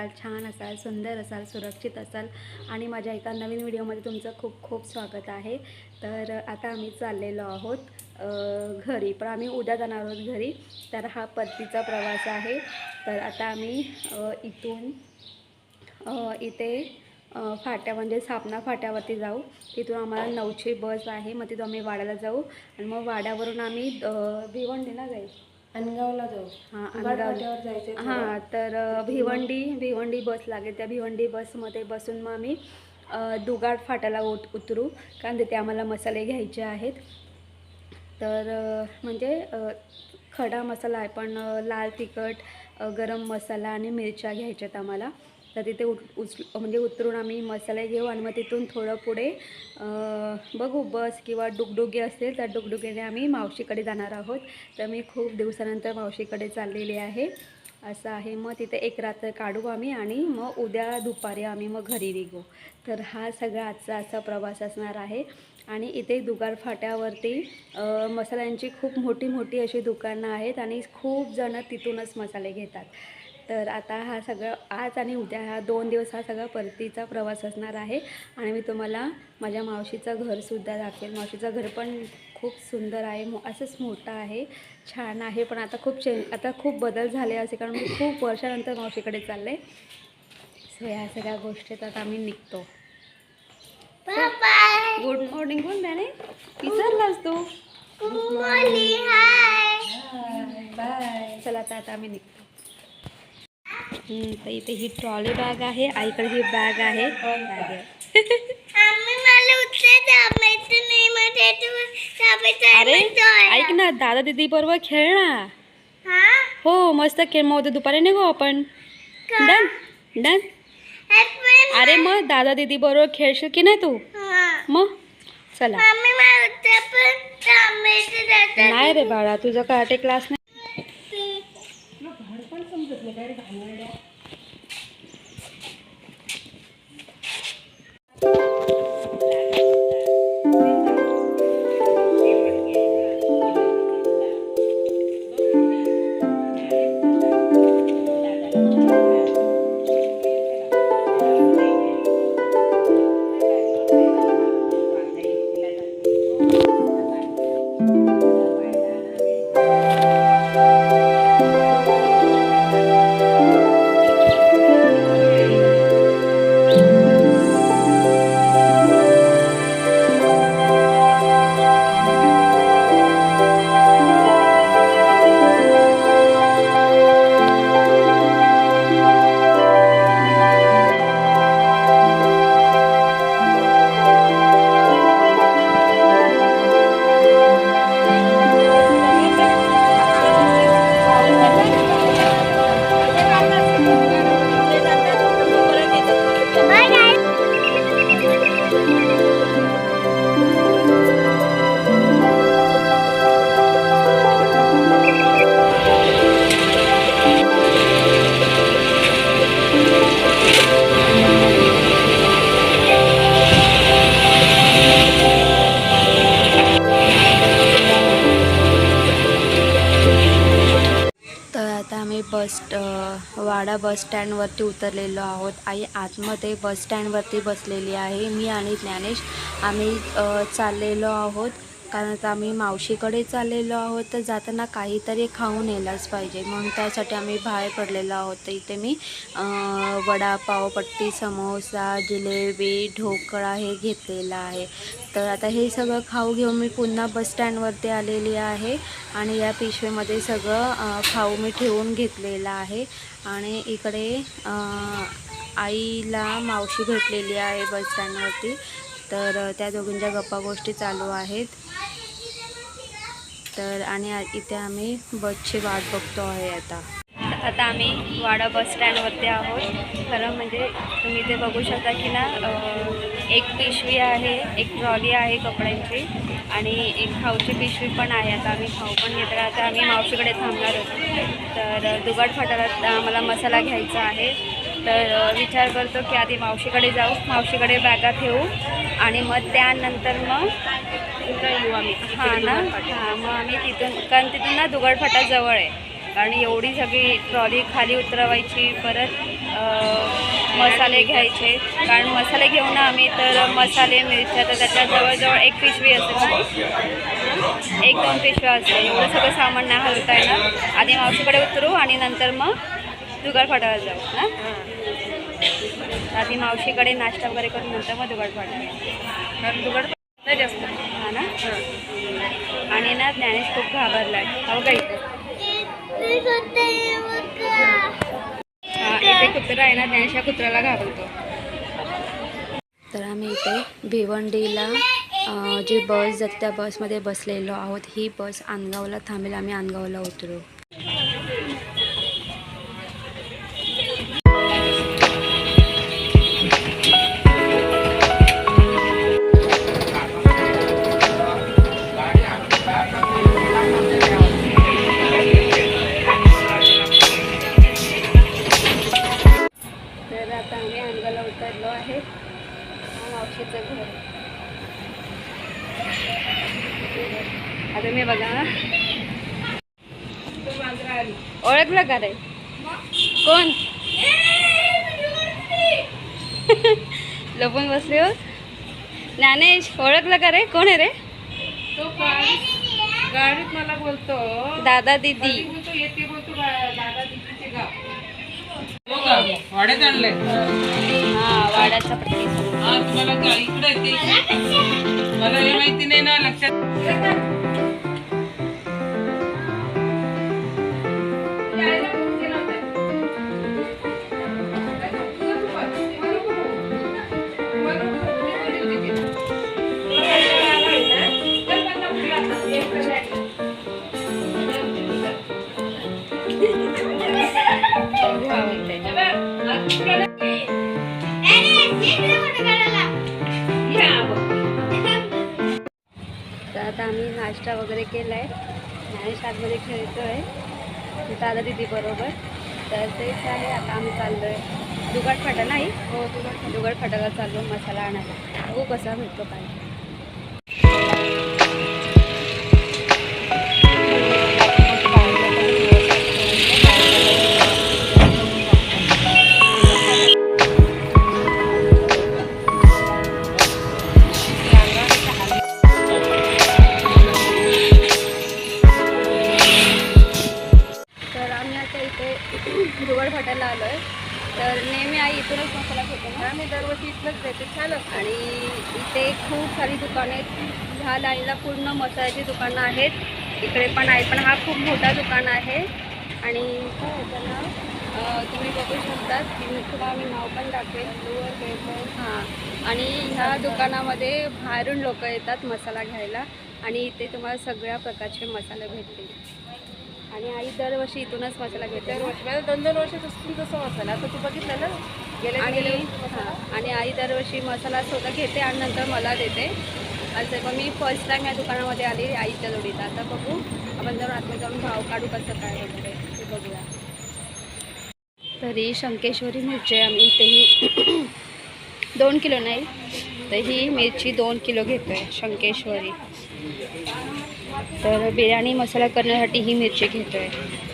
असाल छान असाल सुंदर असाल सुरक्षित असाल आणि माझ्या एका नवीन व्हिडिओमध्ये तुमचं खूप खूप स्वागत आहे. तर आता आम्ही चाललेलो आहोत घरी. पण आम्ही उद्या जाणार आहोत घरी. तर हा परतीचा प्रवास आहे. तर आता आम्ही इथून इथे फाट्या म्हणजे सापना फाट्यावरती जाऊ. तिथून आम्हाला नऊची बस आहे. मग तिथून आम्ही वाड्याला जाऊ. आणि मग वाड्यावरून आम्ही भिवंडीला जाईल? अनगावला जाऊ. हां अनगाव. हां तर अ, भिवंडी भिवंडी बस लागेल. त्या भिवंडी बसमध्ये बसून मग आम्ही अ, दुगाड फाट्याला उत उतरू. कारण तिथे आम्हाला मसाले घ्यायचे आहेत. तर अ, म्हणजे अ, खडा मसाला आहे पण अ, लाल तिखट अ, गरम मसाला आणि मिरच्या घ्यायच्यात आम्हाला. तर तिथे उ उच म्हणजे उतरून आम्ही मसाले घेऊ आणि मग तिथून थोडं पुढे बघू बस किंवा डुगडुगी असेल तर डुगडुगीने आम्ही मावशीकडे जाणार आहोत. तर मी खूप दिवसानंतर मावशीकडे चाललेली आहे. असं आहे. मग तिथे एक रात्र काढू आम्ही आणि मग उद्या दुपारी आम्ही मग घरी निघू. तर हा सगळा आजचा असा प्रवास असणार आहे. आणि इथे दुगार फाट्यावरती मसाल्यांची खूप मोठी मोठी अशी दुकानं आहेत आणि खूप जणं तिथूनच मसाले घेतात. तर आता हा सगळं आज आणि उद्या हा दोन दिवस हा सगळा परतीचा प्रवास असणार आहे. आणि मी तुम्हाला माझ्या मावशीचं घरसुद्धा दाखवेल मावशीचं घर पण खूप सुंदर आहे. मो असंच मोठं आहे. छान आहे. पण आता खूप चेंज आता खूप बदल झाले असे कारण मी खूप वर्षानंतर मावशीकडे चालले. सो या सगळ्या गोष्टीत आता आम्ही निघतो. गुड मॉर्निंग बोल त्याने विसरलास तू? बाय चला आता आता आम्ही निघतो. तर इथे ही ट्रॉली बॅग आहे. आईकडे ही बॅग आहे. अरे ऐक ना दादा दीदी बरोबर खेळ ना हो मस्त खेळ. मग उद्या दुपारी निघू आपण. डन डन अरे मग दादा दीदी बरोबर खेळशील की नाही तू? मग? चला. नाही रे बाळा तुझा कराटे क्लास नाही. बस वाडा बस स्टँडवरती उतरलेलो आहोत. आई आतमध्ये बस स्टँडवरती बसलेली आहे. मी आणि ज्ञानेश आम्ही अ, चाललेलो आहोत. कारण आता आम्ही मावशीकडे चाललेलो आहोत तर जाताना काहीतरी खाऊन यायलाच पाहिजे. म्हणून त्यासाठी आम्ही बाहेर पडलेलो आहोत. तर इथे मी वडापावपट्टी वडापाव पट्टी समोसा जिलेबी ढोकळा हे घेतलेला आहे. तर आता हे सगळं खाऊ घेऊन मी पुन्हा बस स्टँडवरती आलेली आहे आणि या पिशवीमध्ये सगळं खाऊ मी ठेवून घेतलेलं आहे. आणि इकडे आईला मावशी भेटलेली आहे बस स्टँडवरती. तर त्या दोघींच्या गप्पा गोष्टी चालू आहेत. तर आणि इथे आम्ही बसची वाट बघतो आहे आता. आता आम्ही वाडा बस स्टँडवरती आहोत. खरं म्हणजे तुम्ही ते बघू शकता की ना एक पिशवी आहे एक ट्रॉली आहे कपड्यांची आणि एक खाऊची पिशवी पण आहे. आता आम्ही खाऊ पण घेतला आता आम्ही मावशीकडे थांबणार होतो. तर अ, दुगाड आम्हाला मसाला घ्यायचा आहे. तर विचार करतो की आधी मावशीकडे जाऊ. मावशीकडे बॅगा ठेवू आणि मग त्यानंतर मग येऊ आम्ही. हां ना? हां मग आम्ही तिथून कारण तिथून ना दुगाड फाटा जवळ आहे. कारण एवढी सगळी ट्रॉली खाली उतरवायची परत मसाले घ्यायचे. कारण मसाले घेऊन आम्ही तर मसाले मिरच्या तर त्याच्यात जवळजवळ एक पिशवी असेल ना? एक दोन पिशव्या असेल एवढं सगळं सामान नाही हलता येणार आधी मावशीकडे उतरू आणि नंतर मग जुगाड फाटायला जाऊ ना? आधी मावशीकडे नाश्ता वगैरे करून नंतर मग जुगाड फाटायला कारण जास्त हा ना? आणि ना ज्ञानेश खूप घाबरलाय. हो का इथे? हा इथे कुत्रा आहे ना ज्ञानेश या कुत्र्याला घाबरतो. तर आम्ही इथे भिवंडीला अं, जी बस जाते त्या बसमध्ये बसलेलो आहोत ही बस आनगावला थांबेल आम्ही आनगावला उतरू. ओळखलं का रे कोण? लपून बसले हो. ज्ञानेश ओळखलं का रे? कोण आहे रे? तो गाडीत मला बोलतो. दादा दीदी. बोलतो येते बोलतो दादा दिदीचे गाव. वाड्यात आणलंय. हा वाड्याचा हा तुम्हाला इकडे मला हे माहिती नाही ना लक्षात तर आता आम्ही नाश्ता वगैरे केला आहे ज्ञानेश आतमध्ये खेळतो आहे दादा दिदी बरोबर. तर तेच आहे आता आम्ही चाललो आहे दुगाड फाटा नाही? हो दुगाड दुगाड फाटाला चाललो मसाला आणायला. बघू कसा भेटतो काय. दुकानं आहेत. इकडे पण आहे पण हा खूप मोठा दुकान आहे. आणि काय होतं ना तुम्ही बघू शकता की तुम्हाला मी नाव पण दाखवेल हां. आणि ह्या दुकानामध्ये बाहेरून लोक येतात मसाला घ्यायला. आणि इथे तुम्हाला सगळ्या प्रकारचे मसाले भेटतील. आणि आई दरवर्षी इथूनच मसाला घेते. दरवर्षी. मला दोन दोन वर्षात असतील तसं मसाला. आता तू बघितलं ना? गेल्या आणि हां. आणि आई दरवर्षी मसाला स्वतः घेते आणि नंतर मला देते. असं पण मी फर्स्ट टाईम या दुकानामध्ये आली आईच्या जोडीत आता बघू. आपण जर आतमध्ये जाऊन भाव काढू कसं काय वगैरे ते बघूया. तरी शंकेश्वरी मिरची आम्ही इथेही दोन किलो नाही तर ही मिरची दोन किलो घेतो आहे शंकेश्वरी. तर बिर्याणी मसाला करण्यासाठी ही मिरची घेतो आहे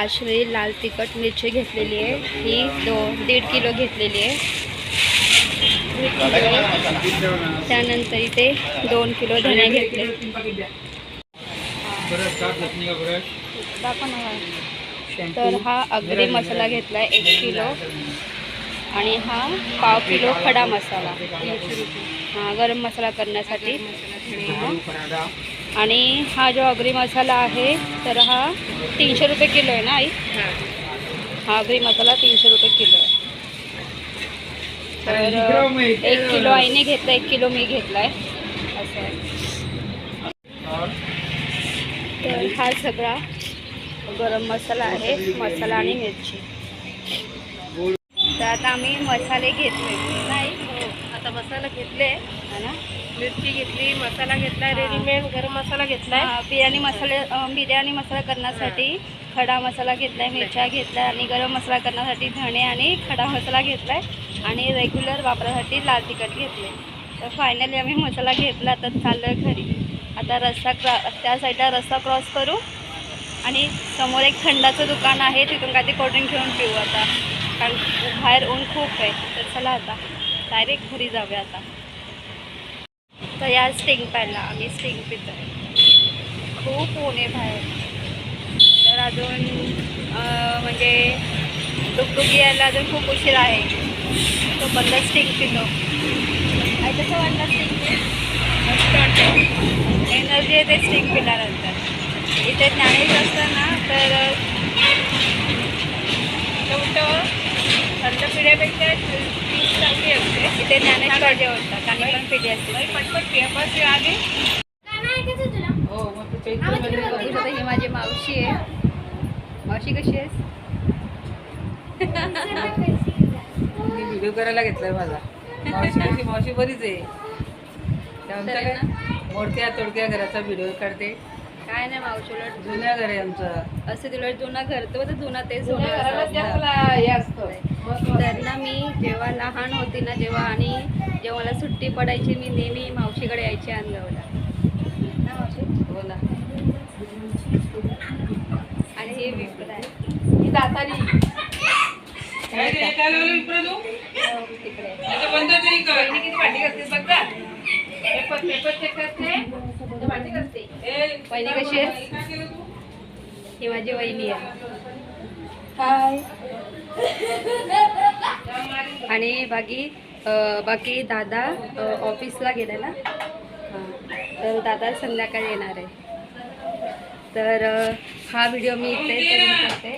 काश्मीरी लाल तिखट मिरची घेतलेली आहे. ही दो दीड किलो घेतलेली आहे. त्यानंतर इथे दोन किलो धणे घेतले. तर हा अगदी मसाला घेतला आहे एक किलो. आणि हा पाव किलो खडा मसाला. हा गरम मसाला करण्यासाठी. आणि हा जो अग्री मसाला आहे तर हा तीनशे रुपये किलो आहे ना आई? हा अग्री मसाला तीनशे रुपये किलो आहे. तर एक किलो आईने घेतला एक किलो मी घेतलाय. असं आहे. तर हा सगळा गरम मसाला आहे मसाला आणि मिरची. आता आम्ही मसाले घेतले. नाही हो, आता मसाला घेतले. हा ना? मिरची घेतली मसाला घेतलाय हा. रेडीमेड गरम मसाला घेतलाय. हा, बिर्याणी मसाले बिर्याणी मसाला करण्यासाठी खडा मसाला घेतलाय मिरच्या घेतल्या आणि गरम मसाला करण्यासाठी धणे आणि खडा मसाला घेतलाय आणि रेग्युलर वापरासाठी लाल तिखट घेतले तर फायनली आम्ही मसाला घेतला तर चाललं घरी. आता रस्ता क्रॉ त्या साईडला रस्ता क्रॉस करू. आणि समोर एक थंडाचं दुकान आहे तिथून काहीतरी कोल्ड्रिंक घेऊन पिऊ आता. कारण बाहेर ऊन खूप आहे. तर चला आता डायरेक्ट घरी जाऊया आता. तर या स्टिंग प्यायला आम्ही स्टिंग पितो खूप ऊन आहे बाहेर. तर अजून म्हणजे डुगडुगी यायला अजून खूप उशीर आहे. तो बंद स्टिंग पितो. आणि कसं वाटलं स्टिंग मस्त वाटतं. एनर्जी येते स्टिंग पिल्यानंतर. इथे ज्ञानेश असतं ना तर थंड पिण्यापेक्षा ती चांगली असते. इथे ज्ञानेश पाहिजे होतं आणि पण पिढी असते. पटपट पेपर ते आली. हो मग ही माझी मावशी आहे. मावशी कशी आहेस? मी व्हिडिओ करायला घेतलाय माझा. मावशी कशी मावशी बरीच आहे. ते आमच्या तर काय मोडक्या तोडक्या घराचा व्हिडिओ काढते. काय नाही मावशी उलट जुन्या घर आहे आमचं. असं तुला जुना घर तर जुना तेच जुन्या घराला हे असतं. महत्त्व तर ना मी जेव्हा लहान होती ना जेव्हा आणि जेव्हा मला सुट्टी पडायची मी नेहमी मावशीकडे यायची अंगावला ना मावशी हो ना आणि हे आहे दातारी ए, वहिनी कशी तू? ही माझी वहिनी आहे. हाय. आणि बाकी बाकी दादा ऑफिसला गेलेला ना? हां. तर दादा संध्याकाळी येणार आहे. तर हा व्हिडिओ मी इथे करते.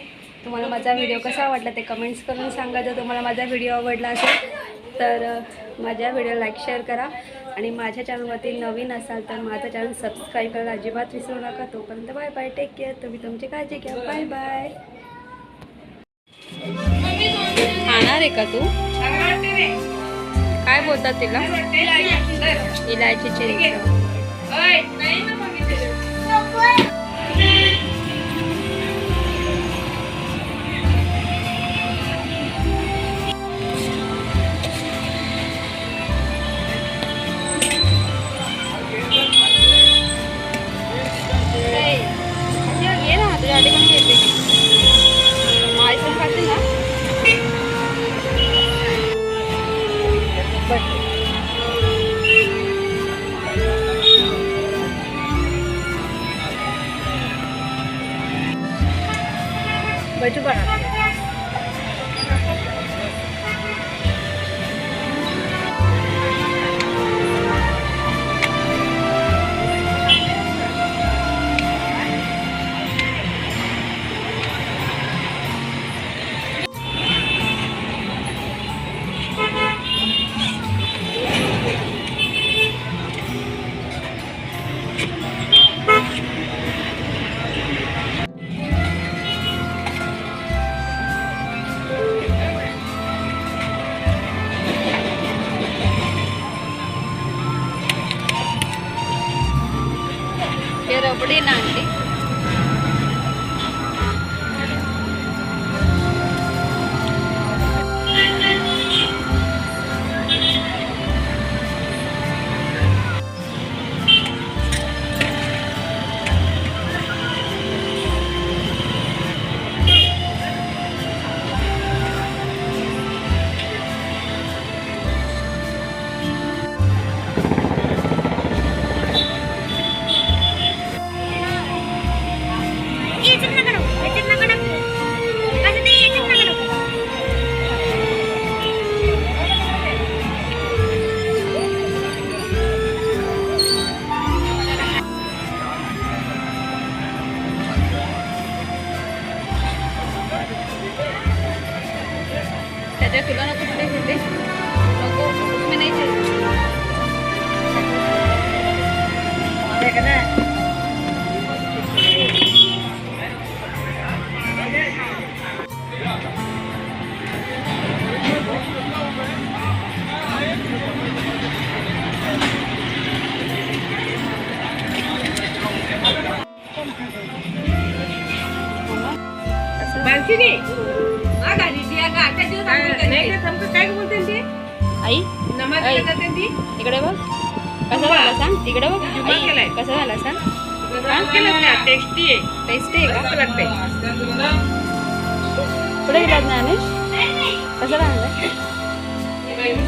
तुम्हाला माझा व्हिडिओ कसा वाटला ते कमेंट्स करून सांगा. जर तुम्हाला माझा व्हिडिओ आवडला असेल तर माझ्या व्हिडिओ लाईक शेअर करा. आणि माझ्या चॅनलवरती नवीन असाल तर माझा चॅनल सबस्क्राईब करायला अजिबात विसरू नका. तोपर्यंत बाय बाय टेक केअर तुम्ही तुमची काळजी घ्या. बाय बाय खाणार आहे का तू? काय बोलतात तिला. इलायची चिरी vai Baju. Sudah aku sudah sudah. Aku mana itu? Ada kena. इकडे बघ. कसं झालं सांग? इकडे बघ. कसं झालं सांग? टेस्टी आहे. टेस्टी आहे का? लागते कुठे गेलात ज्ञानेश? कसं लागलं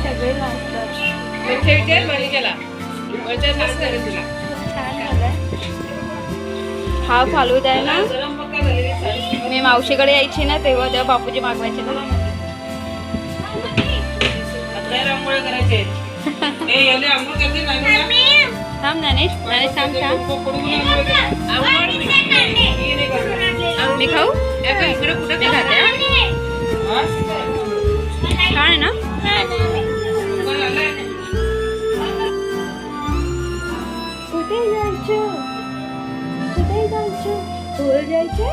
सगळे हा फालुदा आहे ना. मी मावशीकडे यायची ना तेव्हा तेव्हा बापूजी मागवायचे ना. रांगोळ्या करायचे ए याले आंघोळ करते ना आंघोळ थांब ज्ञानेश ज्ञानेश थांब थांब आंघोळ मी नाही करत. मी खाऊ ए, का इकडे कुठे मी खाते हा. छान आहे ना कुठे जायचं कुठे जायचं बोल जायचं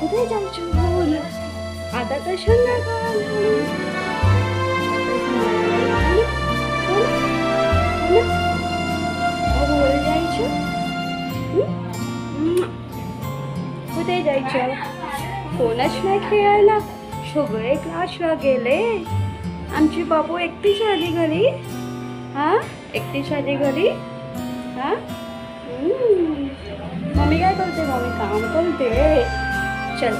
कुठे जायचं बोल आता तर संध्याकाळ कुठे जायचं? कोणच नाही खेळायला? सगळे क्लासला गेले. आमची बाबू एकटीच आली घरी. हा? एकटीच आली घरी? हा? मम्मी काय करते? मम्मी काम करते. चल.